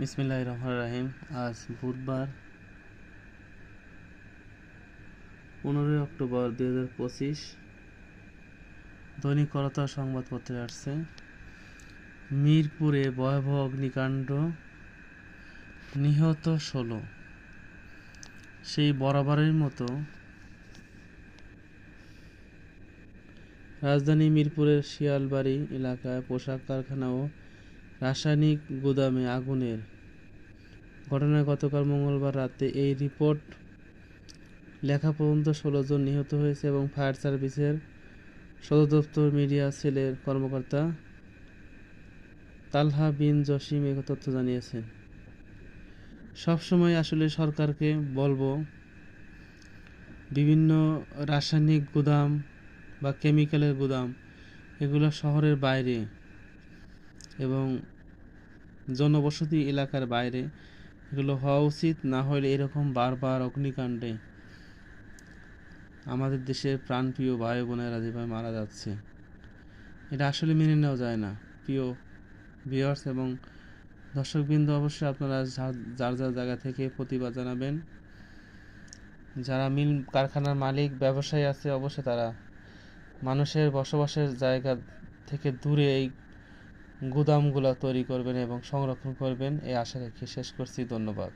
বিসমিল্লাহ রহমান রাহিম। আজ বুধবার, পনেরোই অক্টোবর দুই হাজার পঁচিশ। দৈনিক সংবাদপত্রে আসছে, মিরপুরে ভয়াবহ অগ্নিকাণ্ড, নিহত ষোলো। সেই বরাবরের মতো রাজধানী মিরপুরের শিয়ালবাড়ি এলাকায় পোশাক কারখানা ও রাসায়নিক গুদামে আগুনের ঘটনায় গতকাল মঙ্গলবার রাতে এই রিপোর্ট লেখা পর্যন্ত ষোলো জন নিহত হয়েছে এবং ফায়ার সার্ভিসের সদর দপ্তর মিডিয়া সেলের কর্মকর্তা তালহা বিন জসিম এ তথ্য জানিয়েছেন। সবসময় আসলে সরকারকে বলব, বিভিন্ন রাসায়নিক গুদাম বা কেমিক্যালের গুদাম, এগুলো শহরের বাইরে এবং জনবসতি এলাকার বাইরে এগুলো হওয়া উচিত, না হলে এরকম বারবার অগ্নিকাণ্ডে আমাদের দেশের প্রাণপ্রিয় ভাই বোনেরা যেভাবে মারা যাচ্ছে, এটা আসলে মেনে নেওয়া যায় না। প্রিয় ভিউয়ার্স এবং দর্শকবৃন্দ, অবশ্যই আপনারা যার যার জায়গা থেকে প্রতিবাদ জানাবেন। যারা মিল কারখানার মালিক, ব্যবসায়ী আছে, অবশ্যই তারা মানুষের বসবাসের জায়গা থেকে দূরে এই গুদামগুলো তৈরি করবেন এবং সংরক্ষণ করবেন। এই আশা রেখে শেষ করছি। ধন্যবাদ।